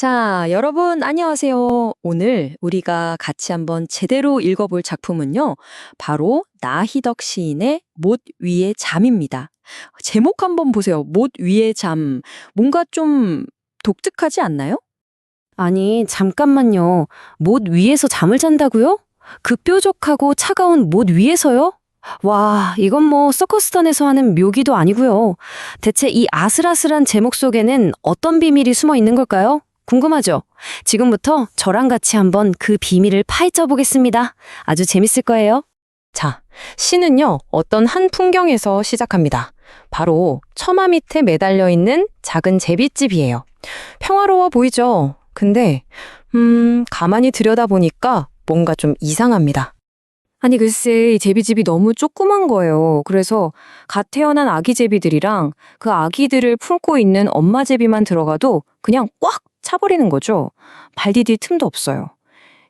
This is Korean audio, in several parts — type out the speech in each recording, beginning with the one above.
자, 여러분 안녕하세요. 오늘 우리가 같이 한번 제대로 읽어볼 작품은요. 바로 나희덕 시인의 못 위의 잠입니다. 제목 한번 보세요. 못 위의 잠. 뭔가 좀 독특하지 않나요? 아니, 잠깐만요. 못 위에서 잠을 잔다고요? 그 뾰족하고 차가운 못 위에서요? 와, 이건 뭐 서커스단에서 하는 묘기도 아니고요. 대체 이 아슬아슬한 제목 속에는 어떤 비밀이 숨어 있는 걸까요? 궁금하죠? 지금부터 저랑 같이 한번 그 비밀을 파헤쳐 보겠습니다. 아주 재밌을 거예요. 자, 시는요, 어떤 한 풍경에서 시작합니다. 바로 처마 밑에 매달려 있는 작은 제비집이에요. 평화로워 보이죠? 근데, 음, 가만히 들여다보니까 뭔가 좀 이상합니다. 아니 글쎄 이 제비집이 너무 조그만 거예요. 그래서 갓 태어난 아기 제비들이랑 그 아기들을 품고 있는 엄마 제비만 들어가도 그냥 꽉 차버리는 거죠. 발 디딜 틈도 없어요.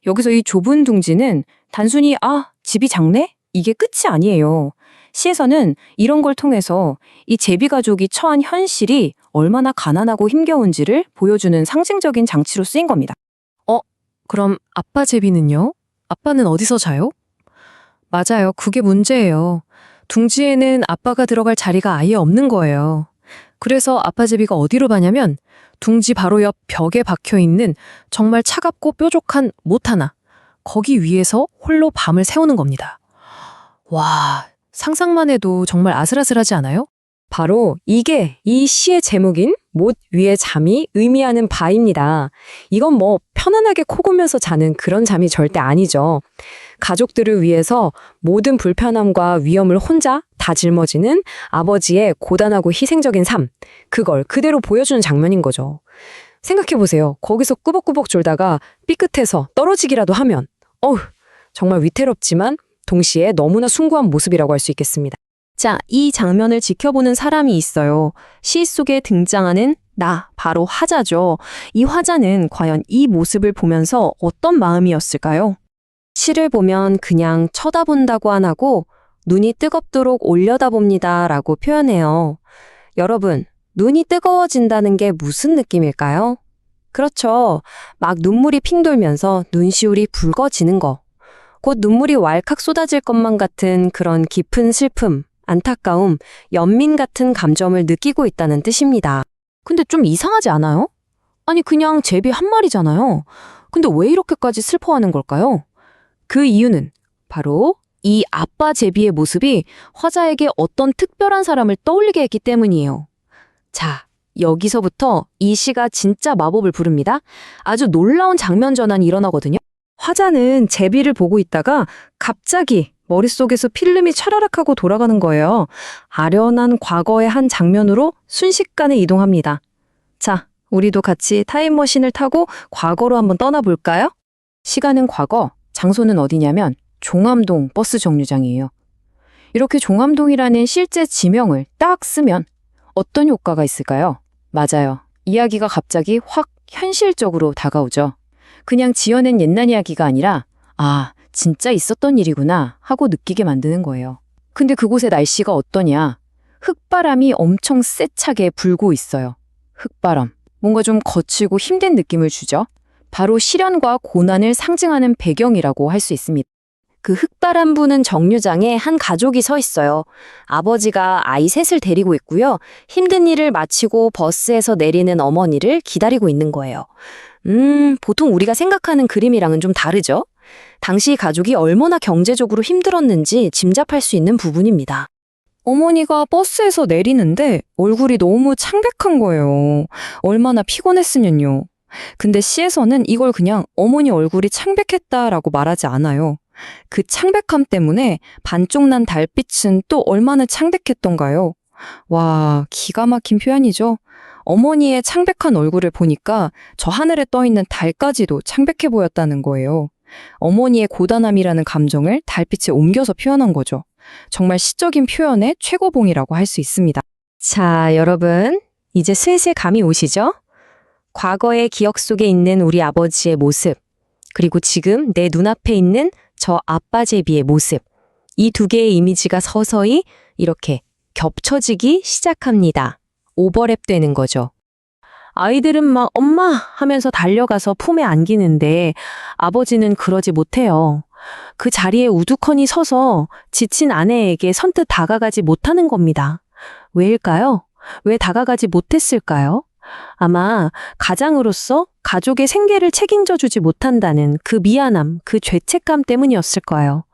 여기서 이 좁은 둥지는 단순히 아 집이 작네 이게 끝이 아니에요. 시에서는 이런 걸 통해서 이 제비 가족이 처한 현실이 얼마나 가난하고 힘겨운지를 보여주는 상징적인 장치로 쓰인 겁니다. 그럼 아빠 제비는요? 아빠는 어디서 자요? 맞아요. 그게 문제예요. 둥지에는 아빠가 들어갈 자리가 아예 없는 거예요. 그래서 아빠 제비가 어디로 가냐면 둥지 바로 옆 벽에 박혀 있는 정말 차갑고 뾰족한 못 하나. 거기 위에서 홀로 밤을 새우는 겁니다. 와, 상상만 해도 정말 아슬아슬하지 않아요? 바로 이게 이 시의 제목인 못 위의 잠이 의미하는 바입니다. 이건 뭐 편안하게 코 고면서 자는 그런 잠이 절대 아니죠. 가족들을 위해서 모든 불편함과 위험을 혼자 다 짊어지는 아버지의 고단하고 희생적인 삶. 그걸 그대로 보여주는 장면인 거죠. 생각해보세요. 거기서 꾸벅꾸벅 졸다가 삐끗해서 떨어지기라도 하면, 어우, 정말 위태롭지만 동시에 너무나 숭고한 모습이라고 할 수 있겠습니다. 자, 이 장면을 지켜보는 사람이 있어요. 시 속에 등장하는 나, 바로 화자죠. 이 화자는 과연 이 모습을 보면서 어떤 마음이었을까요? 시를 보면 그냥 쳐다본다고 안 하고 눈이 뜨겁도록 올려다봅니다 라고 표현해요. 여러분, 눈이 뜨거워진다는 게 무슨 느낌일까요? 그렇죠. 막 눈물이 핑 돌면서 눈시울이 붉어지는 거. 곧 눈물이 왈칵 쏟아질 것만 같은 그런 깊은 슬픔, 안타까움, 연민 같은 감정을 느끼고 있다는 뜻입니다. 근데 좀 이상하지 않아요? 아니, 그냥 제비 한 마리잖아요. 근데 왜 이렇게까지 슬퍼하는 걸까요? 그 이유는 바로 이 아빠 제비의 모습이 화자에게 어떤 특별한 사람을 떠올리게 했기 때문이에요. 자, 여기서부터 이 시가 진짜 마법을 부릅니다. 아주 놀라운 장면 전환이 일어나거든요. 화자는 제비를 보고 있다가 갑자기 머릿속에서 필름이 차라락하고 돌아가는 거예요. 아련한 과거의 한 장면으로 순식간에 이동합니다. 자, 우리도 같이 타임머신을 타고 과거로 한번 떠나볼까요? 시간은 과거, 장소는 어디냐면 종암동 버스 정류장이에요. 이렇게 종암동이라는 실제 지명을 딱 쓰면 어떤 효과가 있을까요? 맞아요. 이야기가 갑자기 확 현실적으로 다가오죠. 그냥 지어낸 옛날 이야기가 아니라 아, 진짜 있었던 일이구나 하고 느끼게 만드는 거예요. 근데 그곳의 날씨가 어떠냐? 흙바람이 엄청 세차게 불고 있어요. 흙바람. 뭔가 좀 거칠고 힘든 느낌을 주죠. 바로 시련과 고난을 상징하는 배경이라고 할 수 있습니다. 그 흙바람 부는 정류장에 한 가족이 서 있어요. 아버지가 아이 셋을 데리고 있고요. 힘든 일을 마치고 버스에서 내리는 어머니를 기다리고 있는 거예요. 음, 보통 우리가 생각하는 그림이랑은 좀 다르죠? 당시 가족이 얼마나 경제적으로 힘들었는지 짐작할 수 있는 부분입니다. 어머니가 버스에서 내리는데 얼굴이 너무 창백한 거예요. 얼마나 피곤했으면요. 근데 시에서는 이걸 그냥 어머니 얼굴이 창백했다라고 말하지 않아요. 그 창백함 때문에 반쪽 난 달빛은 또 얼마나 창백했던가요? 와, 기가 막힌 표현이죠. 어머니의 창백한 얼굴을 보니까 저 하늘에 떠 있는 달까지도 창백해 보였다는 거예요. 어머니의 고단함이라는 감정을 달빛에 옮겨서 표현한 거죠. 정말 시적인 표현의 최고봉이라고 할 수 있습니다. 자, 여러분. 이제 슬슬 감이 오시죠? 과거의 기억 속에 있는 우리 아버지의 모습, 그리고 지금 내 눈앞에 있는 저 아빠 제비의 모습. 이 두 개의 이미지가 서서히 이렇게 겹쳐지기 시작합니다. 오버랩 되는 거죠. 아이들은 막 엄마 하면서 달려가서 품에 안기는데 아버지는 그러지 못해요. 그 자리에 우두커니 서서 지친 아내에게 선뜻 다가가지 못하는 겁니다. 왜일까요? 왜 다가가지 못했을까요? 아마 가장으로서 가족의 생계를 책임져 주지 못한다는 그 미안함, 그 죄책감 때문이었을 거예요.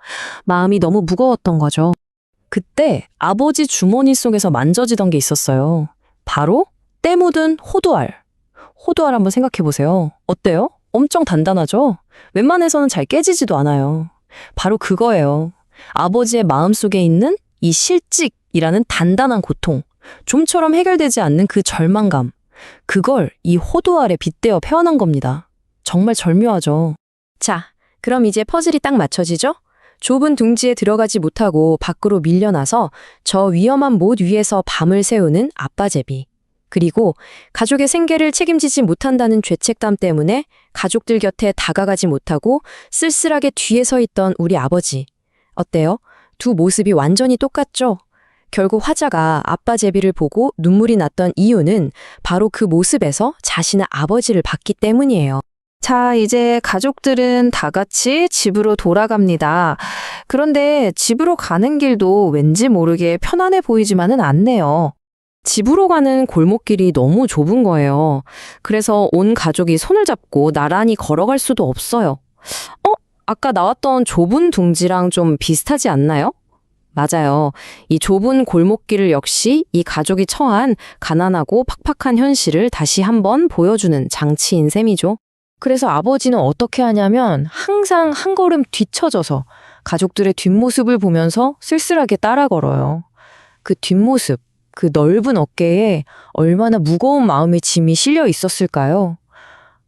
마음이 너무 무거웠던 거죠. 그때 아버지 주머니 속에서 만져지던 게 있었어요. 바로 때 묻은 호두알. 호두알 한번 생각해 보세요. 어때요? 엄청 단단하죠? 웬만해서는 잘 깨지지도 않아요. 바로 그거예요. 아버지의 마음 속에 있는 이 실직이라는 단단한 고통. 좀처럼 해결되지 않는 그 절망감. 그걸 이 호두알에 빗대어 표현한 겁니다. 정말 절묘하죠. 자, 그럼 이제 퍼즐이 딱 맞춰지죠? 좁은 둥지에 들어가지 못하고 밖으로 밀려나서 저 위험한 못 위에서 밤을 새우는 아빠 제비. 그리고 가족의 생계를 책임지지 못한다는 죄책감 때문에 가족들 곁에 다가가지 못하고 쓸쓸하게 뒤에 서 있던 우리 아버지. 어때요? 두 모습이 완전히 똑같죠? 결국 화자가 아빠 제비를 보고 눈물이 났던 이유는 바로 그 모습에서 자신의 아버지를 봤기 때문이에요. 자, 이제 가족들은 다 같이 집으로 돌아갑니다. 그런데 집으로 가는 길도 왠지 모르게 편안해 보이지만은 않네요. 집으로 가는 골목길이 너무 좁은 거예요. 그래서 온 가족이 손을 잡고 나란히 걸어갈 수도 없어요. 어? 아까 나왔던 좁은 둥지랑 좀 비슷하지 않나요? 맞아요. 이 좁은 골목길을 역시 이 가족이 처한 가난하고 팍팍한 현실을 다시 한번 보여주는 장치인 셈이죠. 그래서 아버지는 어떻게 하냐면 항상 한 걸음 뒤처져서 가족들의 뒷모습을 보면서 쓸쓸하게 따라 걸어요. 그 뒷모습, 그 넓은 어깨에 얼마나 무거운 마음의 짐이 실려 있었을까요?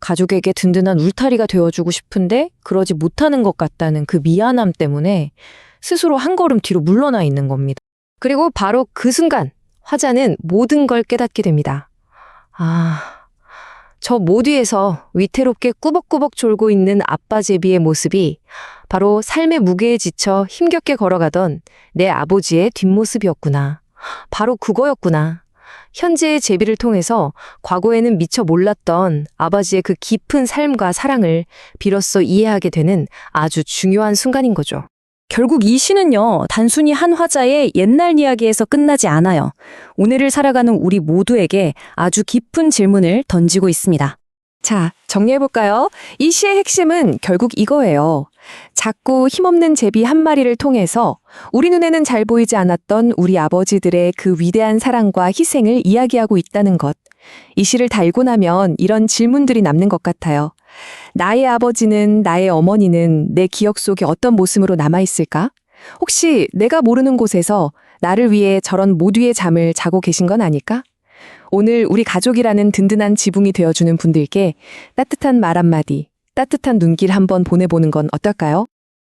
가족에게 든든한 울타리가 되어주고 싶은데 그러지 못하는 것 같다는 그 미안함 때문에 스스로 한 걸음 뒤로 물러나 있는 겁니다. 그리고 바로 그 순간 화자는 모든 걸 깨닫게 됩니다. 아, 저 모두에서 위태롭게 꾸벅꾸벅 졸고 있는 아빠 제비의 모습이 바로 삶의 무게에 지쳐 힘겹게 걸어가던 내 아버지의 뒷모습이었구나. 바로 그거였구나. 현재의 제비를 통해서 과거에는 미처 몰랐던 아버지의 그 깊은 삶과 사랑을 비로소 이해하게 되는 아주 중요한 순간인 거죠. 결국 이 시는요, 단순히 한 화자의 옛날 이야기에서 끝나지 않아요. 오늘을 살아가는 우리 모두에게 아주 깊은 질문을 던지고 있습니다. 자, 정리해볼까요? 이 시의 핵심은 결국 이거예요. 작고 힘없는 제비 한 마리를 통해서 우리 눈에는 잘 보이지 않았던 우리 아버지들의 그 위대한 사랑과 희생을 이야기하고 있다는 것. 이 시를 달고 나면 이런 질문들이 남는 것 같아요. 나의 아버지는, 나의 어머니는 내 기억 속에 어떤 모습으로 남아있을까? 혹시 내가 모르는 곳에서 나를 위해 저런 모두의 잠을 자고 계신 건 아닐까? 오늘 우리 가족이라는 든든한 지붕이 되어주는 분들께 따뜻한 말 한마디, 따뜻한 눈길 한번 보내보는 건 어떨까요?